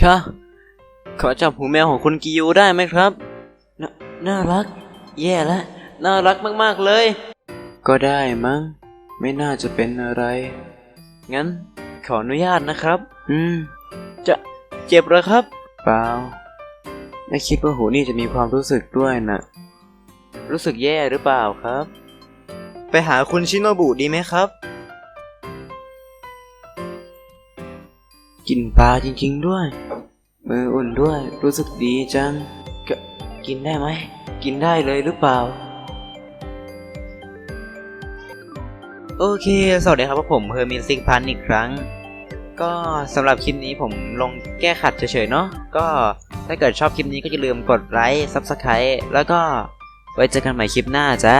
ค่ะขอจับหูแมวของคุณกิยูได้ไหมครับนน่ารัก แย่แล้วน่ารักมากๆเลย ก็ได้มั้ง ไม่น่าจะเป็นอะไร งั้นขออนุญาตนะครับ อืม จะเจ็บเหรอครับ เปล่า ไม่คิดว่าหูนี่จะมีความรู้สึกด้วยนะ รู้สึกแย่หรือเปล่าครับ ไปหาคุณชิโนบุดีไหมครับ กินปลาจริง ๆ ด้วย มืออุ่นด้วย รู้สึกดีจังกกินได้ไหม กินได้เลยหรือเปล่า โอเค สวัสดีครับผมเฮอร์มินซิกพันอีกครั้ง ก็สำหรับคลิปนี้ผมลงแก้ขัดเฉยๆเนาะ ก็ถ้าเกิดชอบคลิปนี้ก็อย่าลืมกดไลค์ซับสไครต์แล้วก็ไว้เจอกันใหม่คลิปหน้าจ้า